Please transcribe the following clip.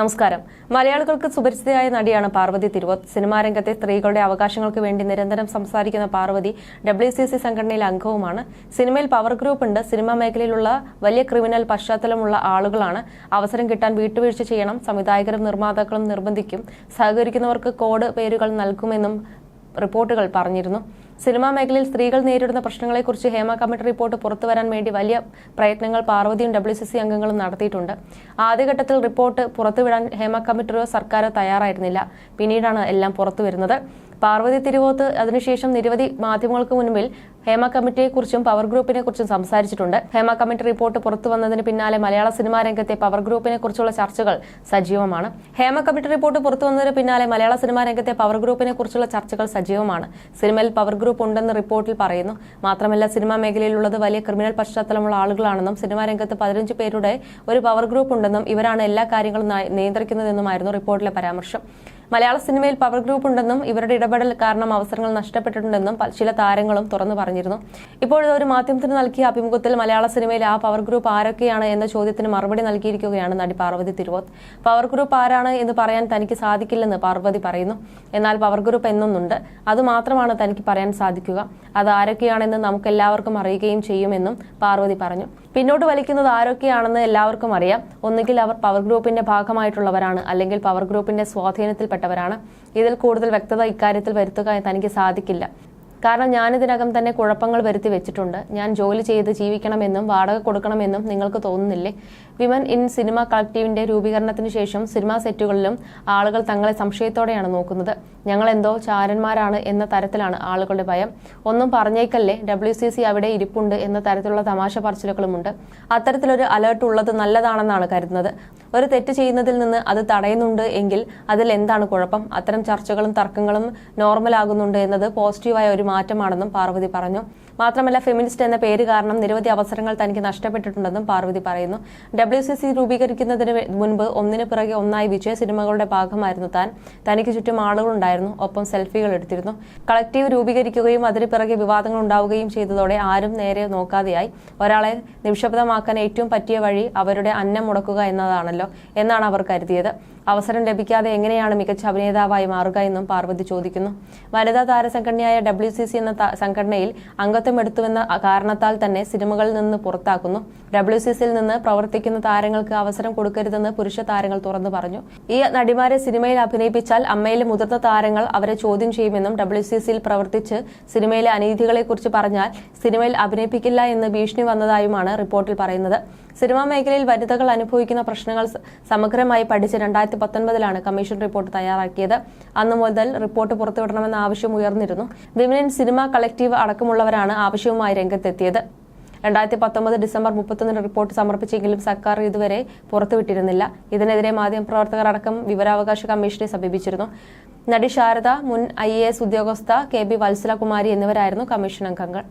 നമസ്കാരം. മലയാളികൾക്ക് സുപരിചിതയായ നടിയാണ് പാർവതി തിരുവോത്ത്. സിനിമാ രംഗത്തെ സ്ത്രീകളുടെ അവകാശങ്ങൾക്ക് വേണ്ടി നിരന്തരം സംസാരിക്കുന്ന പാർവതി ഡബ്ല്യു സി സി സംഘടനയിലെ അംഗവുമാണ്. സിനിമയിൽ പവർ ഗ്രൂപ്പ് ഉണ്ട്. സിനിമാ മേഖലയിലുള്ള വലിയ ക്രിമിനൽ പശ്ചാത്തലമുള്ള ആളുകളാണ്. അവസരം കിട്ടാൻ വീട്ടുവീഴ്ച ചെയ്യണം. സംവിധായകരും നിർമ്മാതാക്കളും നിർബന്ധിക്കും. സഹകരിക്കുന്നവർക്ക് കോഡ് പേരുകൾ നൽകുമെന്നും റിപ്പോർട്ടുകൾ പറഞ്ഞിരുന്നു. സിനിമാ മേഖലയിൽ സ്ത്രീകൾ നേരിടുന്ന പ്രശ്നങ്ങളെക്കുറിച്ച് ഹേമ കമ്മിറ്റി റിപ്പോർട്ട് പുറത്തുവരാൻ വേണ്ടി വലിയ പ്രയത്നങ്ങൾ പാർവതിയും ഡബ്ല്യു സി സി അംഗങ്ങളും നടത്തിയിട്ടുണ്ട്. ആദ്യഘട്ടത്തിൽ റിപ്പോർട്ട് പുറത്തുവിടാൻ ഹേമ കമ്മിറ്റിയോ സർക്കാരോ തയ്യാറായിരുന്നില്ല. പിന്നീടാണ് എല്ലാം പുറത്തുവരുന്നത് പാർവതി തിരുവോത്ത് അതിനുശേഷം നിരവധി മാധ്യമങ്ങൾക്ക് മുൻപിൽ ഹേമ കമ്മിറ്റിയെക്കുറിച്ചും പവർ ഗ്രൂപ്പിനെ കുറിച്ചും സംസാരിച്ചിട്ടുണ്ട്. ഹേമ കമ്മിറ്റി റിപ്പോർട്ട് പുറത്തു വന്നതിന് പിന്നാലെ മലയാള സിനിമാ രംഗത്തെ പവർ ഗ്രൂപ്പിനെ കുറിച്ചുള്ള ചർച്ചകൾ സജീവമാണ്. ഹേമ കമ്മിറ്റി റിപ്പോർട്ട് പുറത്തു വന്നതിന് പിന്നാലെ മലയാള സിനിമാ രംഗത്തെ പവർ ഗ്രൂപ്പിനെ കുറിച്ചുള്ള ചർച്ചകൾ സജീവമാണ്. സിനിമയിൽ പവർ ഗ്രൂപ്പ് ഉണ്ടെന്ന് റിപ്പോർട്ടിൽ പറയുന്നു. മാത്രമല്ല സിനിമാ മേഖലയിലുള്ളത് വലിയ ക്രിമിനൽ പശ്ചാത്തലമുള്ള ആളുകളാണെന്നും സിനിമാ രംഗത്ത് പതിനഞ്ച് പേരുടെ ഒരു പവർ ഗ്രൂപ്പ് ഉണ്ടെന്നും ഇവരാണ് എല്ലാ കാര്യങ്ങളും നയ- നിയന്ത്രിക്കുന്നതെന്നുമായിരുന്നു റിപ്പോർട്ടിലെ പരാമർശം. മലയാള സിനിമയിൽ പവർ ഗ്രൂപ്പ് ഉണ്ടെന്നും ഇവരുടെ ഇടപെടൽ കാരണം അവസരങ്ങൾ നഷ്ടപ്പെട്ടിട്ടുണ്ടെന്നും ചില താരങ്ങളും തുറന്നു പറഞ്ഞിരുന്നു. ഇപ്പോഴത്തെ ഒരു മാധ്യമത്തിന് നൽകിയ അഭിമുഖത്തിൽ മലയാള സിനിമയിൽ ആ പവർ ഗ്രൂപ്പ് ആരൊക്കെയാണ് എന്ന ചോദ്യത്തിന് മറുപടി നൽകിയിരിക്കുകയാണ് നടി പാർവതി തിരുവോത്ത്. പവർ ഗ്രൂപ്പ് ആരാണ് എന്ന് പറയാൻ തനിക്ക് സാധിക്കില്ലെന്ന് പാർവതി പറയുന്നു. എന്നാൽ പവർ ഗ്രൂപ്പ് എന്നൊന്നുണ്ട്. അത് മാത്രമാണ് തനിക്ക് പറയാൻ സാധിക്കുക. അത് ആരൊക്കെയാണെന്ന് നമുക്ക് എല്ലാവർക്കും അറിയുകയും ചെയ്യുമെന്നും പാർവതി പറഞ്ഞു. പിന്നോട്ട് വലിക്കുന്നത് ആരൊക്കെയാണെന്ന് എല്ലാവർക്കും അറിയാം. ഒന്നുകിൽ അവർ പവർ ഗ്രൂപ്പിന്റെ ഭാഗമായിട്ടുള്ളവരാണ് അല്ലെങ്കിൽ പവർ ഗ്രൂപ്പിന്റെ സ്വാധീനത്തിൽപ്പെട്ടവരാണ് ഇതിൽ കൂടുതൽ വ്യക്തത ഇക്കാര്യത്തിൽ വരുത്തുക തനിക്ക് സാധിക്കില്ല. കാരണം ഞാൻ ഞാനിതിനകം തന്നെ കുഴപ്പങ്ങൾ വരുത്തി വെച്ചിട്ടുണ്ട്. ഞാൻ ജോലി ചെയ്ത് ജീവിക്കണമെന്നും വാടക കൊടുക്കണമെന്നും നിങ്ങൾക്ക് തോന്നുന്നില്ലേ? വിമൻ ഇൻ സിനിമ കളക്റ്റീവിന്റെ രൂപീകരണത്തിന് ശേഷം സിനിമാ സെറ്റുകളിലും ആളുകൾ തങ്ങളെ സംശയത്തോടെയാണ് നോക്കുന്നത്. ഞങ്ങൾ എന്തോ ചാരന്മാരാണ് എന്ന തരത്തിലാണ് ആളുകളുടെ ഭയം. ഒന്നും പറഞ്ഞേക്കല്ലേ ഡബ്ല്യു സി സി അവിടെ ഇരിപ്പുണ്ട് എന്ന തരത്തിലുള്ള തമാശ പറച്ചിലുകളുമുണ്ട്. അത്തരത്തിലൊരു അലേർട്ട് ഉള്ളത് നല്ലതാണെന്നാണ് കരുതുന്നത്. ഒരു തെറ്റ് ചെയ്യുന്നതിൽ നിന്ന് അത് തടയുന്നുണ്ട് എങ്കിൽ അതിൽ എന്താണ് കുഴപ്പം? അത്തരം ചർച്ചകളും തർക്കങ്ങളും നോർമൽ ആകുന്നുണ്ട് എന്നത് പോസിറ്റീവായ ഒരു മാറ്റമാണെന്നും പാർവതി പറഞ്ഞു. മാത്രമല്ല ഫെമിനിസ്റ്റ് എന്ന പേര് കാരണം നിരവധി അവസരങ്ങൾ തനിക്ക് നഷ്ടപ്പെട്ടിട്ടുണ്ടെന്നും പാർവതി പറയുന്നു. ഡബ്ല്യു സി സി രൂപീകരിക്കുന്നതിന് മുൻപ് ഒന്നിനു പിറകെ ഒന്നായി വിജയ സിനിമകളുടെ ഭാഗമായിരുന്നു താൻ. തനിക്ക് ചുറ്റും ആളുകളുണ്ടായിരുന്നു ഒപ്പം സെൽഫികൾ എടുത്തിരുന്നു. കളക്റ്റീവ് രൂപീകരിക്കുകയും അതിന് പിറകെ വിവാദങ്ങൾ ഉണ്ടാവുകയും ചെയ്തതോടെ ആരും നേരെ നോക്കാതെയായി. ഒരാളെ നിക്ഷബ്ദമാക്കാൻ ഏറ്റവും പറ്റിയ വഴി അവരുടെ അന്നം മുടക്കുക എന്നതാണല്ലോ എന്നാണ് അവർ കരുതിയത്. അവസരം ലഭിക്കാതെ എങ്ങനെയാണ് മികച്ച അഭിനേതാവായി മാറുക എന്നും പാർവതി ചോദിക്കുന്നു. വനിതാ താരസംഘടനയായ ഡബ്ല്യു സി സി എന്ന സംഘടനയിൽ അംഗത്വം എടുത്തുവെന്ന കാരണത്താൽ തന്നെ സിനിമകളിൽ നിന്ന് പുറത്താക്കുന്നു. ഡബ്ല്യു സി സിയിൽ നിന്ന് പ്രവർത്തിക്കുന്ന താരങ്ങൾക്ക് അവസരം കൊടുക്കരുതെന്ന് പുരുഷ താരങ്ങൾ തുറന്നു പറഞ്ഞു. ഈ നടിമാരെ സിനിമയിൽ അഭിനയിപ്പിച്ചാൽ അമ്മയിലെ മുതിർന്ന താരങ്ങൾ അവരെ ചോദ്യം ചെയ്യുമെന്നും ഡബ്ല്യു സി സിയിൽ പ്രവർത്തിച്ച് സിനിമയിലെ അനീതികളെക്കുറിച്ച് പറഞ്ഞാൽ സിനിമയിൽ അഭിനയിപ്പിക്കില്ല എന്ന് ഭീഷണി വന്നതായുമാണ് റിപ്പോർട്ടിൽ പറയുന്നത്. സിനിമാ മേഖലയിൽ വനിതകൾ അനുഭവിക്കുന്ന പ്രശ്നങ്ങൾ സമഗ്രമായി പഠിച്ച് രണ്ടായിരത്തി പത്തൊൻപതിലാണ് കമ്മീഷൻ റിപ്പോർട്ട് തയ്യാറാക്കിയത്. അന്നു മുതൽ റിപ്പോർട്ട് പുറത്തുവിടണമെന്ന ആവശ്യം ഉയർന്നിരുന്നു. വിമൻ സിനിമ കളക്റ്റീവ് അടക്കമുള്ളവരാണ് ആവശ്യവുമായി രംഗത്തെത്തിയത്. രണ്ടായിരത്തി പത്തൊമ്പത് ഡിസംബർ മുപ്പത്തൊന്നിന് റിപ്പോർട്ട് സമർപ്പിച്ചെങ്കിലും സർക്കാർ ഇതുവരെ പുറത്തുവിട്ടിരുന്നില്ല. ഇതിനെതിരെ മാധ്യമപ്രവർത്തകർ അടക്കം വിവരാവകാശ കമ്മീഷനെ സമീപിച്ചിരുന്നു. നടി ശാരദ മുൻ ഐ എ എസ് ഉദ്യോഗസ്ഥ കെ ബി വത്സലകുമാരി എന്നിവരായിരുന്നു കമ്മീഷൻ അംഗങ്ങൾ.